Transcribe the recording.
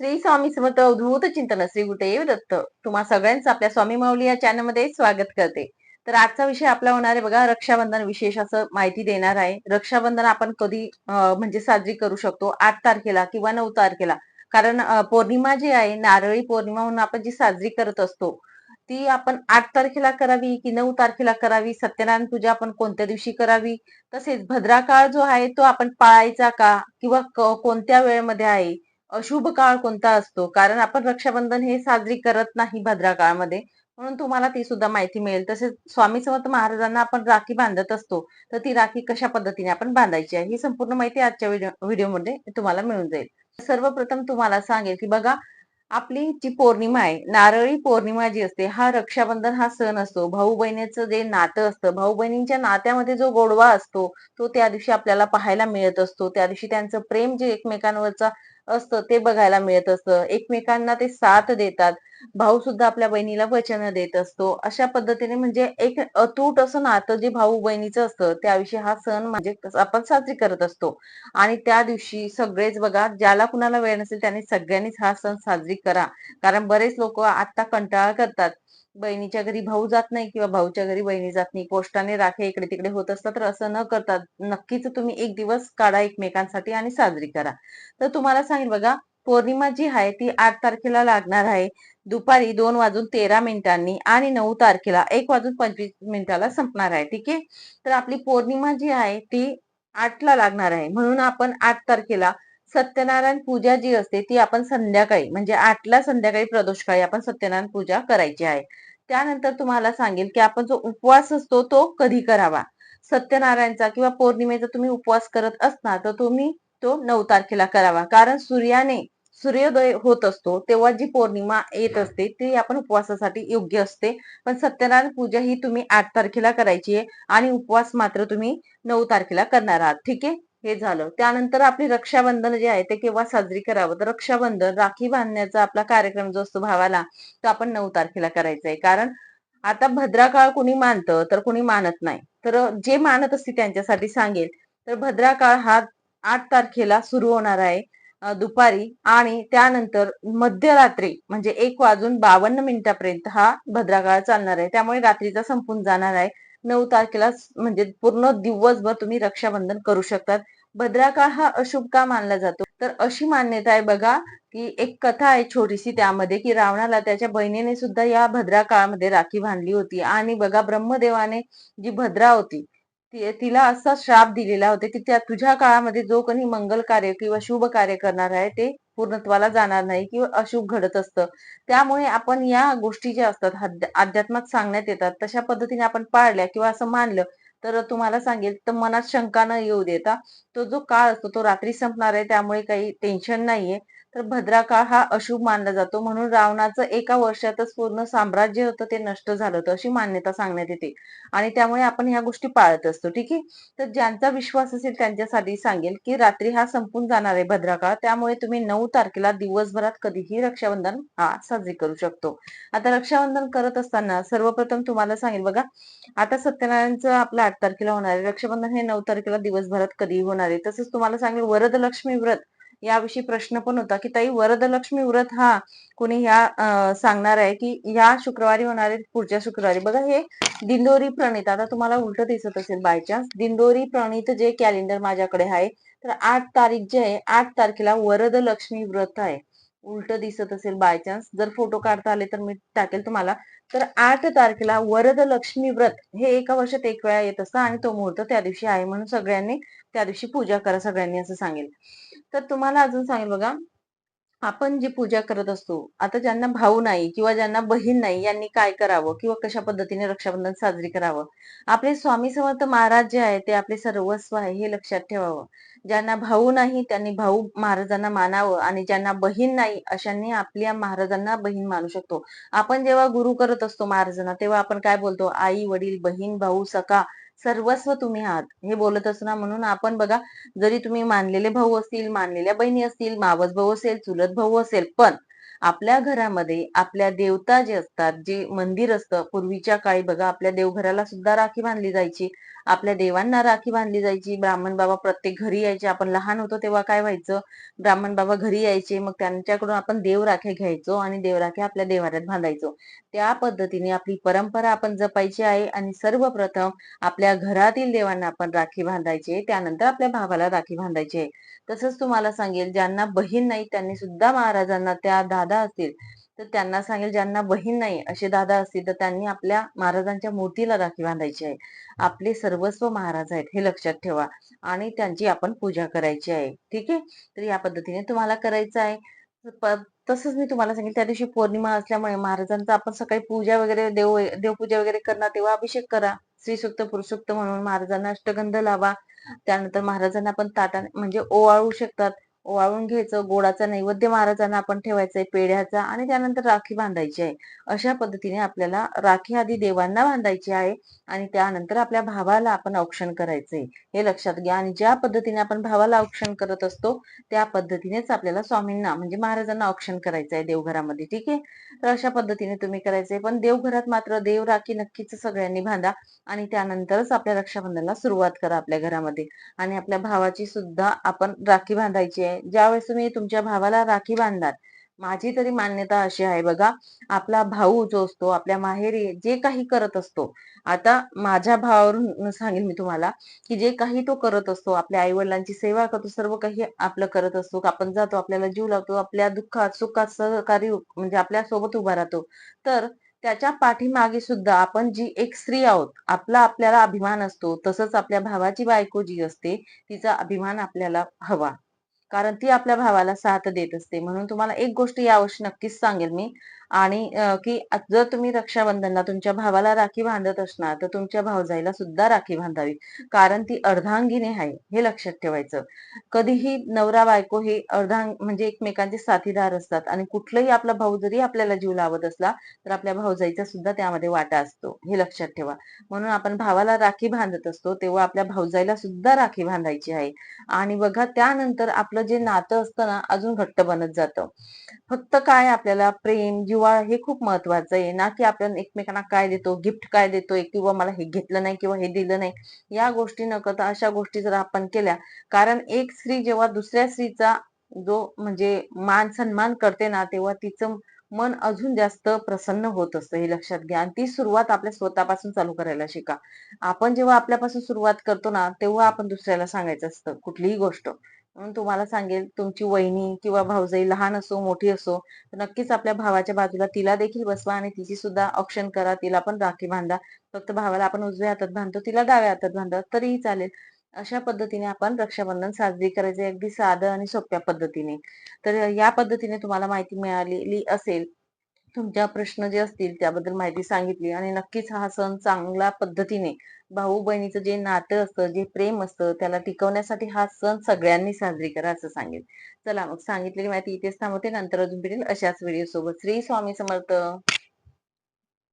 श्री स्वामी समर्थ अवधूत चिंतन श्री गुरुदेव दत्त. तुम्हा सगळ्यांचं आपल्या स्वामी माऊली या चॅनलमध्ये स्वागत करते. तर आजचा विषय आपला होणार आहे बघा रक्षाबंधन विशेष असं माहिती देणार आहे. रक्षाबंधन आपण कधी म्हणजे साजरी करू शकतो? आठ तारखेला किंवा नऊ तारखेला. कारण पौर्णिमा जी आहे नारळी पौर्णिमा म्हणून आपण जी साजरी करत असतो ती आपण आठ तारखेला करावी की नऊ तारखेला करावी? सत्यनारायण पूजा आपण कोणत्या दिवशी करावी? तसेच भद्रा काळ जो आहे तो आपण पाळायचा का? किंवा कोणत्या वेळेमध्ये आहे? अशुभ काळ कोणता असतो? कारण आपण रक्षाबंधन हे साजरी करत नाही भद्रा काळामध्ये म्हणून तुम्हाला ती सुद्धा माहिती मिळेल. तसेच स्वामी समर्थ महाराजांना आपण राखी बांधत असतो. तर ती राखी कशा पद्धतीने आपण बांधायची आहे? ही संपूर्ण माहिती आजच्या व्हिडिओ व्हिडिओमध्ये तुम्हाला मिळून जाईल. सर्वप्रथम तुम्हाला सांगेल की बघा आपली जी पौर्णिमा आहे नारळी पौर्णिमा जी असते हा रक्षाबंधन हा सण असतो. भाऊ बहिणीचं जे नातं असतं भाऊ बहिणींच्या नात्यामध्ये जो गोडवा असतो तो त्या दिवशी आपल्याला पाहायला मिळत असतो. त्या दिवशी त्यांचं प्रेम जे एकमेकांवरचा असतं ते बघायला मिळत असतं. एकमेकांना ते साथ देतात. भाऊ सुद्धा आपल्या बहिणीला वचन देत असतो. अशा पद्धतीने म्हणजे एक अतूट असं नातं जे भाऊ बहिणीचं असतं त्याविषयी हा सण म्हणजे आपण साजरी करत असतो. आणि त्या दिवशी सगळेच बघा ज्याला कुणाला वेळ नसेल त्याने सगळ्यांनीच हा सण साजरी करा. कारण बरेच लोक आता कंटाळा करतात. बहिणीच्या घरी भाऊ जात नाही किंवा भाऊच्या घरी बहिणी जात नाही. पोस्टाने राखे इकडे तिकडे होत असतात तर असं न करता नक्कीच तुम्ही एक दिवस काढा एकमेकांसाठी आणि साजरी करा. तर तुम्हाला सांगेल बघा पौर्णिमा जी आहे ती आठ तारखेला लागणार आहे. दुपारी दोन वाजून तेरा मिनिटांनी आणि नऊ तारखेला एक वाजून पंचवीस मिनिटाला संपणार आहे. ठीक आहे? तर आपली पौर्णिमा जी आहे ती आठला लागणार आहे. म्हणून आपण आठ तारखेला सत्यनारायण पूजा जी असते ती आपण संध्याकाळी म्हणजे आठला संध्याकाळी प्रदोषकाळी आपण सत्यनारायण पूजा करायची आहे. त्यानंतर तुम्हाला सांगेल की आपण जो उपवास असतो तो कधी करावा? सत्यनारायणचा किंवा पौर्णिमेचा तुम्ही उपवास करत असणार तर तुम्ही तो नऊ तारखेला करावा. कारण सूर्याने सूर्योदय होत असतो तेव्हा जी पौर्णिमा येत असते ती आपण उपवासासाठी योग्य असते. पण सत्यनारायण पूजा ही तुम्ही आठ तारखेला करायची आहे आणि उपवास मात्र तुम्ही नऊ तारखेला करणार आहात. ठीक आहे? हे झालं. त्यानंतर आपली रक्षाबंधन जे आहे ते केव्हा साजरी करावं? तर रक्षाबंधन राखी बांधण्याचा आपला कार्यक्रम जो असतो भावाला तो आपण नऊ तारखेला करायचा आहे कारण आता भद्रा काळ कुणी मानतं तर कुणी मानत नाही. तर जे मानत असते त्यांच्यासाठी सांगेल. तर भद्रा काळ हा आठ तारखेला सुरू होणार आहे दुपारी. आणि त्यानंतर मध्यरात्री म्हणजे एक वाजून बावन्न मिनिटापर्यंत हा भद्राकाळ चालणार आहे. त्यामुळे रात्रीचा संपून जाणार आहे. नऊ तारखेला म्हणजे पूर्ण दिवसभर तुम्ही रक्षाबंधन करू शकतात. भद्रा काळ हा अशुभ का मानला जातो. तर अशी मान्यता आहे बघा की एक कथा आहे छोटीशी त्यामध्ये की रावणाला त्याच्या बहिणीने सुद्धा या भद्रा काळामध्ये राखी बांधली होती. आणि बघा ब्रह्मदेवाने जी भद्रा होती ती- तिला असा श्राप दिलेला होता की त्या तुझ्या काळामध्ये जो कोणी मंगल कार्य किंवा शुभ कार्य करणार आहे ते पूर्णत्वाला जाणार नाही किंवा अशुभ घडत असतं. त्यामुळे आपण या गोष्टी ज्या असतात अध्यात्मात सांगण्यात येतात तशा पद्धतीने आपण पाळल्या किंवा असं मानलं तर तुम्हाला सांगेल तर मनात शंका न येऊ देता तो जो काळ असतो तो रात्री संपणार आहे त्यामुळे काही टेन्शन नाहीये. तर भद्राकाळ हा अशुभ मानला जातो. म्हणून रावणाचं एका वर्षातच पूर्ण साम्राज्य होतं ते नष्ट झालं होतं अशी मान्यता सांगण्यात येते. आणि त्यामुळे आपण ह्या गोष्टी पाळत असतो ठीक आहे? तर ज्यांचा विश्वास असेल त्यांच्यासाठी सांगेल की रात्री हा संपून जाणार आहे भद्राकाळ त्यामुळे तुम्ही नऊ तारखेला दिवसभरात कधीही रक्षाबंधन हा साजरी करू शकतो. आता रक्षाबंधन करत असताना सर्वप्रथम तुम्हाला सांगेल बघा आता सत्यनारायणचं आपलं आठ तारखेला होणार आहे. रक्षाबंधन हे नऊ तारखेला दिवसभरात कधी होणार आहे. तसंच तुम्हाला सांगेल वरदलक्ष्मी व्रत. याविषयी प्रश्न पण होता की ताई वरदलक्ष्मी व्रत हा कोणी ह्या सांगणार आहे की या शुक्रवारी होणारे पुढच्या शुक्रवारी? बघा हे दिंडोरी प्रणित आता तुम्हाला उलट दिसत असेल बाय चान्स दिंडोरी प्रणित जे कॅलेंडर माझ्याकडे आहे तर आठ तारीख जे आहे आठ तारखेला वरदलक्ष्मी व्रत आहे. उलट दिसत असेल बाय चान्स जर फोटो काढता आले तर मी टाकेल तुम्हाला. तर आठ तारखेला वरदलक्ष्मी व्रत हे एका वर्षात एक वेळा येत असतं आणि तो मुहूर्त त्या दिवशी आहे म्हणून सगळ्यांनी त्या दिवशी पूजा करा सगळ्यांनी असं सांगेल. तर तुम्हाला अजून सांगेल बघा आपण जी पूजा करत असतो आता ज्यांना भाऊ नाही किंवा ज्यांना बहीण नाही यांनी काय करावं किंवा कशा पद्धतीने रक्षाबंधन साजरी करावं? आपले स्वामी समर्थ महाराज जे आहे ते आपले सर्वस्व आहे हे लक्षात ठेवावं. ज्यांना भाऊ नाही त्यांनी भाऊ महाराजांना मानावं आणि ज्यांना बहीण नाही अशांनी आपल्या महाराजांना बहीण मानू शकतो. आपण जेव्हा गुरु करत असतो महाराजांना तेव्हा आपण काय बोलतो? आई वडील बहीण भाऊ सखा सर्वस्व तुम्ही आहात. हे बोलत असणार म्हणून आपण बघा जरी तुम्ही मानलेले भाऊ असतील मानलेल्या बहिणी असतील मावस भाऊ असेल चुलत भाऊ असेल पण आपल्या घरामध्ये आपल्या देवता जे असतात जे मंदिर असतं पूर्वीच्या काळी बघा आपल्या देवघराला सुद्धा राखी बांधली जायची. आपल्या देवांना राखी बांधली जायची. ब्राह्मण बाबा प्रत्येक घरी यायचे. आपण लहान होतो तेव्हा काय व्हायचं? ब्राह्मण बाबा घरी यायचे. मग त्यांच्याकडून आपण देव राखे घ्यायचो आणि देवराख्या आपल्या देवाऱ्यात बांधायचो. त्या पद्धतीने आपली परंपरा आपण जपायची आहे आणि सर्वप्रथम आपल्या घरातील देवांना आपण राखी बांधायची त्यानंतर आपल्या भावाला राखी बांधायची आहे. तसंच तुम्हाला सांगेल ज्यांना बहीण नाही त्यांनी सुद्धा महाराजांना त्या दादा असतील तर त्यांना सांगेल ज्यांना बहीण नाही असे दादा असतील तर त्यांनी आपल्या महाराजांच्या मूर्तीला राखी बांधायची आहे. आपले सर्वस्व महाराज आहेत हे लक्षात ठेवा. आणि त्यांची आपण पूजा करायची आहे. ठीक आहे? तर या पद्धतीने तुम्हाला करायचं आहे. तसंच मी तुम्हाला सांगेल त्या दिवशी पौर्णिमा असल्यामुळे महाराजांचा आपण सकाळी पूजा वगैरे देव देवपूजा वगैरे करणार तेव्हा अभिषेक करा. श्रीसुक्त पुरुषुक्त म्हणून महाराजांना अष्टगंध लावा. त्यानंतर महाराजांना आपण ताटाने म्हणजे ओवाळू शकतात. वाळून घ्यायचं गोडाचा नैवेद्य महाराजांना आपण ठेवायचा आहे पेढ्याचा आणि त्यानंतर राखी बांधायची आहे. अशा पद्धतीने आपल्याला राखी आधी देवांना बांधायची आहे आणि त्यानंतर आपल्या भावाला आपण औक्षण करायचंय. हे लक्षात घ्या आणि ज्या पद्धतीने आपण भावाला औक्षण करत असतो त्या पद्धतीनेच आपल्याला स्वामींना म्हणजे महाराजांना औक्षण करायचं आहे देवघरामध्ये ठीक आहे? तर अशा पद्धतीने तुम्ही करायचंय. पण देवघरात मात्र देव राखी नक्कीच सगळ्यांनी बांधा आणि त्यानंतरच आपल्या रक्षाबंधनाला सुरुवात करा आपल्या घरामध्ये. आणि आपल्या भावाची सुद्धा आपण राखी बांधायची आहे. ज्यावेळेस तुम्ही तुमच्या भावाला राखी बांधणार माझी तरी मान्यता अशी आहे बघा. आपला भाऊ जो असतो आपल्या माहेरी जे काही करत असतो आता माझ्या भावावरून सांगेन मी तुम्हाला की जे काही तो करत असतो आपल्या आई वडिलांची सेवा करतो सर्व काही आपलं करत असतो आपण जातो आपल्याला जीव लावतो आपल्या दुःखात सुखात सहकारी म्हणजे आपल्यासोबत उभा राहतो. तर त्याच्या पाठीमागे सुद्धा आपण जी एक स्त्री आहोत आपला आपल्याला अभिमान असतो तसंच आपल्या भावाची बायको जी असते तिचा अभिमान आपल्याला हवा. कारण ती आपल्या भावाला साथ देत असते. म्हणून तुम्हाला एक गोष्ट यावर्षी नक्कीच सांगेल मी. आणि की जर तुम्ही रक्षाबंधनला तुमच्या भावाला राखी बांधत असणार तर तुमच्या भावजाईला सुद्धा राखी बांधावी. कारण ती अर्धांगिनी आहे हे लक्षात ठेवायचं. कधीही नवरा बायको हे अर्धांग म्हणजे एकमेकांचे साथीदार असतात आणि कुठलाही आपला भाऊ जरी आपल्याला जीव लावत असला तर आपल्या भाऊजाईचा सुद्धा त्यामध्ये वाटा असतो हे लक्षात ठेवा. म्हणून आपण भावाला राखी बांधत असतो तेव्हा आपल्या भाऊजाईला सुद्धा राखी बांधायची आहे. आणि बघा त्यानंतर आपलं जे नातं असतं ना अजून घट्ट बनत जातं. फक्त काय आपल्याला प्रेम जिव्हाळा हे खूप महत्वाचं आहे. ना की आपण एकमेकांना काय देतो गिफ्ट काय देतोय किंवा मला हे घेतलं नाही किंवा हे दिलं नाही या गोष्टी न करता अशा गोष्टी जर आपण केल्या कारण एक स्त्री जेव्हा दुसऱ्या स्त्रीचा जो म्हणजे मान सन्मान करते ना तेव्हा तिचं मन अजून जास्त प्रसन्न होत असतं हे लक्षात घ्या. आणि ती सुरुवात आपल्या स्वतःपासून चालू करायला शिका. आपण जेव्हा आपल्यापासून सुरुवात करतो ना तेव्हा आपण दुसऱ्याला सांगायचं असतं कुठलीही गोष्ट. म्हणून तुम्हाला सांगेल तुमची वहिनी किंवा भाऊजाई लहान असो मोठी असो तर नक्कीच आपल्या भावाच्या बाजूला तिला देखील बसवा आणि तिची सुद्धा ऑप्शन करा तिला पण राखी बांधा. फक्त भावाला आपण उजव्या हातात बांधतो तिला डाव्या हातात बांधा तरीही चालेल. अशा पद्धतीने आपण रक्षाबंधन साजरी करायचे अगदी साधं आणि सोप्या पद्धतीने. तर या पद्धतीने तुम्हाला माहिती मिळालेली असेल. तुमच्या प्रश्न जे असतील त्याबद्दल माहिती सांगितली आणि नक्कीच हा सण चांगल्या पद्धतीने भाऊ बहिणीचं जे नातं असतं जे प्रेम असतं त्याला टिकवण्यासाठी हा सण सगळ्यांनी साजरी करा असं सांगेल. चला मग सांगितलेली माहिती इथेच थांबवते. नंतर अजून भेटेल अशाच व्हिडिओ सोबत. श्री स्वामी समर्थ.